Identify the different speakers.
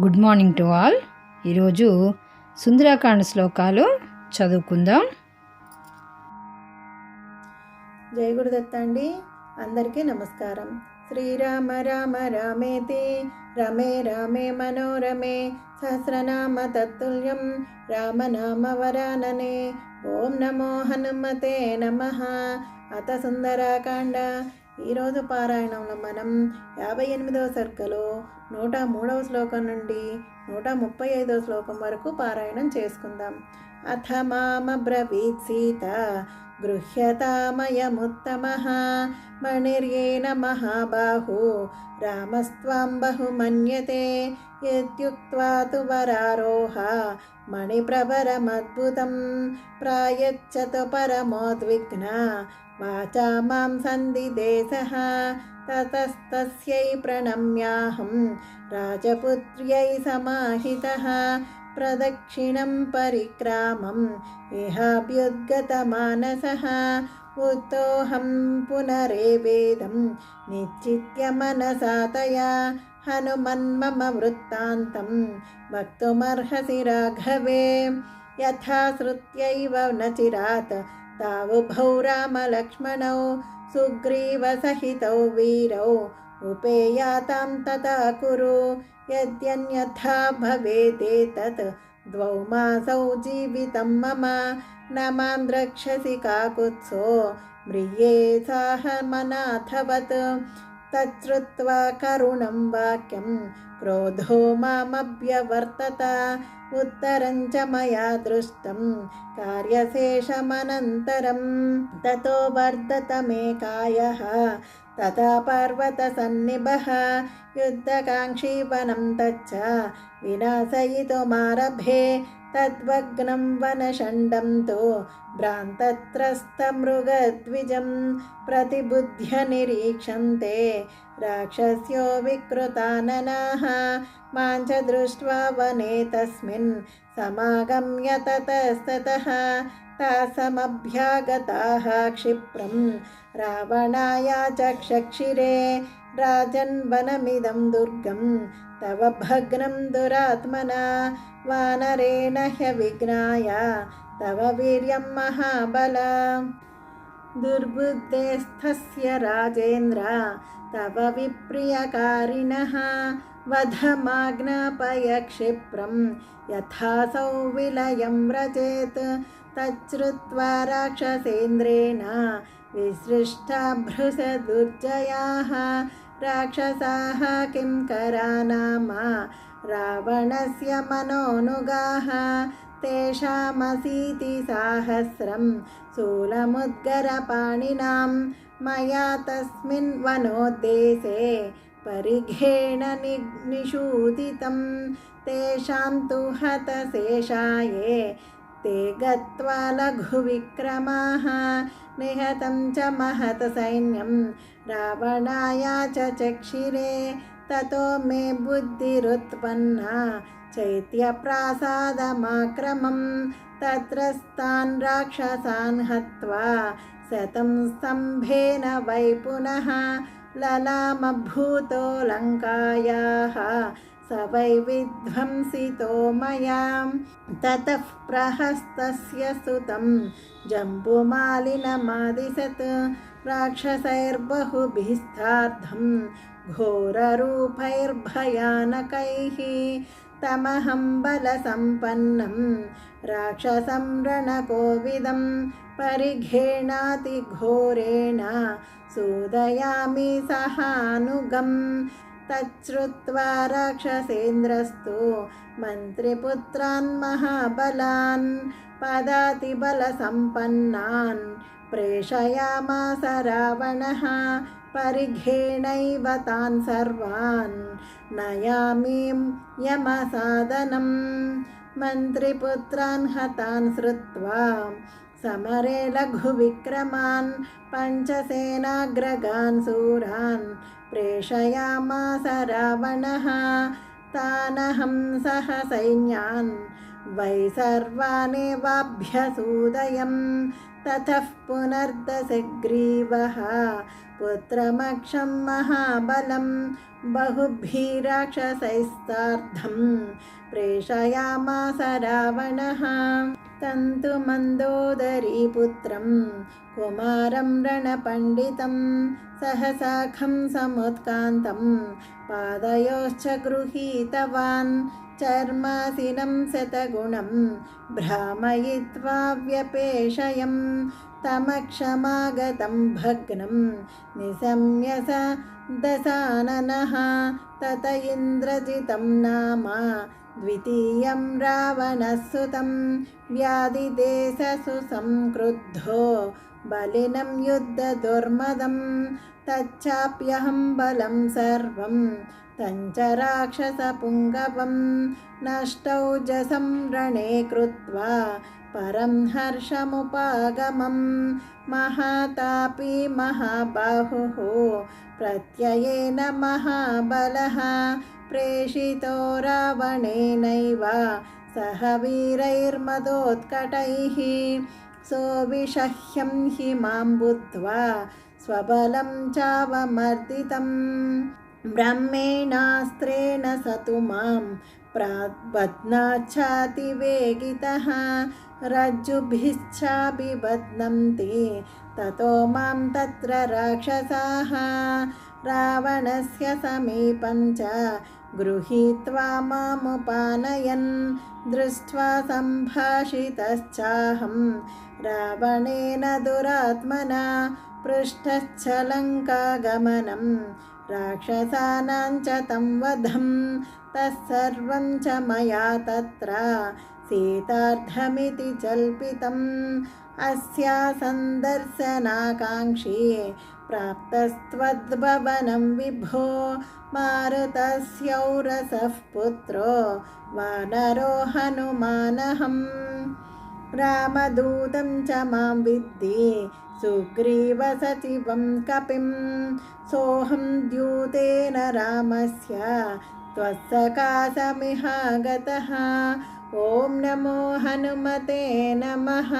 Speaker 1: Good morning to all. ఈరోజు సుందరాకాండ శ్లోకాలు చదువుకుందాం.
Speaker 2: జయ గురుదత్త అండి అందరికీ నమస్కారం. శ్రీరామ రామ రామేతి రమే రామే మనోరమే సహస్రనామ తత్తుల్యం రామనామ వరాననే. ఓం నమో హనుమతే నమ. అత సుందరాకాండ. ఈరోజు పారాయణంలో మనం యాభై ఎనిమిదవ సర్కలో నూట మూడవ శ్లోకం నుండి నూట ముప్పై ఐదవ శ్లోకం వరకు పారాయణం చేసుకుందాం. అథ మామబ్రవీత్ సీత గృహ్యతామయముత్తమः మణిర్యేన మహాబాహు రామస్త్వాం బహుమన్యతే ఇత్యుక్త్వా తు వరారోహ మణిప్రభరమద్భుతం ప్రాయచ్చతు పరమోద్విగ్న वाचा मां सन्धिदेशः ततस्तस्यै प्रणम्याहं राजपुत्र्यै समाहितः प्रदक्षिणं परिक्रामम् इहाभ्युद्गतमानसः उतोऽहं पुनरेवेदं निश्चित्य मनसा तया हनुमन्मम वृत्तान्तं वक्तुमर्हसि राघवे यथा श्रुत्यैव न चिरात् तावुभौ रामलक्ष्मणौ सुग्रीवसहितौ वीरौ उपेयातां तथा कुरु यद्यन्यथा भवेदेतत् द्वौ मासौ जीवितं मम न मां द्रक्ष्यसि काकुत्सो म्रिये साहमनाथवत् तच्छ्रुत्वा करुणं वाक्यं क्रोधो मामभ्यवर्तत उत्तरं च मया दृष्टं कार्यशेषमनन्तरं ततो वर्धत मे कायः तथा पर्वतसन्निभः युद्धकाङ्क्षी वनं तच्च विनाशयितुमारभे तद्वग्नं वनषण्डं तु भ्रान्तत्रस्तमृगद्विजं प्रतिबुध्य निरीक्षन्ते राक्षस्यो विकृताननाः मां च दृष्ट्वा वने तस्मिन् समागम्य ततस्ततः तासमभ्यागताः क्षिप्रं। रावणाय चक्षक्षिरे राजन्वनमिदं दुर्गं। तव भग्नं दुरात्मना वानरेण ह्यविघ्नाय तव वीर्यं महाबल। दुर्बुद्धेस्थस्य राजेन्द्र। तव विप्रियकारिणः वधमाज्ञापय क्षिप्रं यथासौ विलयं व्रजेत्। तच्छ्रुत्वा राक्षसेन्द्रेण विसृष्टाभृशदुर्जयाः राक्षसाः किं करा नाम रावणस्य मनोनुगाः। तेषामशीतिसाहस्रं शूलमुद्गरपाणिनां मया तस्मिन् वनोद्देशे परिघेण निषूदितं तेषां तु हतशेषाये। ते गत्वा लघुविक्रमाः निहतं च महत्सैन्यं रावणाय च चक्षिरे ततो मे बुद्धिरुत्पन्ना। चैत्यप्रासादमाक्रमं तत्रस्तान् राक्षसान् हत्वा शतं स्तम्भेन वै पुनः ललामभूतो लङ्कायाः स वै विध्वंसितो मया ततः प्रहस्तस्य सुतं जम्बुमालिनमादिशत् राक्षसैर्बहुभिस्तार्धं घोररूपैर्भयानकैः तमहं बलसम्पन्नं राक्षसं रणकोविदं परिघेणातिघोरेण सूदयामि सहानुगं तच्छ्रुत्वा राक्षसेन्द्रस्तु मन्त्रिपुत्रान् महाबलान् पदातिबलसम्पन्नान्। प्रेषयामास रावणः परिघेणैव तान् सर्वान्। नयामि यमसादनं मन्त्रिपुत्रान् हतान् श्रुत्वा समरे लघुविक्रमान् पञ्चसेनाग्रगान् सूरान् प्रेषयामास रावणः तानहं सह सैन्यान् वै सर्वानेवाभ्यसूदयं ततः पुनर्दशग्रीवः पुत्रमक्षं महाबलं बहुभिः राक्षसैस्तार्धं प्रेषयामास रावणः तन्तुमन्दोदरीपुत्रं कुमारं रणपण्डितं सहसाखं समुत्कान्तं पादयोश्च गृहीतवान् चर्मासिनं शतगुणं भ्रामयित्वा व्यपेशयं तमक्षमागतं भग्नं निशम्य स दशाननः तत इन्द्रजितं नाम द्वितीयं रावणसुतं व्याधिदेशसुसंक्रुद्धो बलिनं युद्धदुर्मदं तच्चाप्यहं बलं सर्वं तञ्च राक्षसपुङ्गवं नष्टौजसं रणे कृत्वा परं हर्षमुपागमं महातापी महाबाहुः प्रत्ययेन महाबलः प्रेषितो रावणेनैव सह वीरैर्मदोत्कटैः सोऽविषह्यं हि मां बुद्ध्वा स्वबलं चावमर्दितं। ब्रह्मेणास्त्रेण स तु मां प्राबध्नाच्छातिवेगितः रज्जुभिश्चाभिबध्नन्ति ततो मां तत्र राक्षसाः रावणस्य समीपं च गृहीत्वा मामुपानयन् दृष्ट्वा सम्भाषितश्चाहं। रावणेन दुरात्मना पृष्ठश्चलङ्कागमनं राक्षसानां च तं वधं तत्सर्वं च मया तत्र। सीतार्थमिति जल्पितम् अस्या सन्दर्शनाकाङ्क्षी प्राप्तस्त्वद्भवनं विभो मारुतस्यौरसः पुत्रो वानरो हनुमानहं रामदूतं च मां विद्धि सुग्रीवसचिवं कपिं। सोऽहं द्यूतेन रामस्य त्वत्सकाशमिहागतः ॐ नमो हनुमते नमः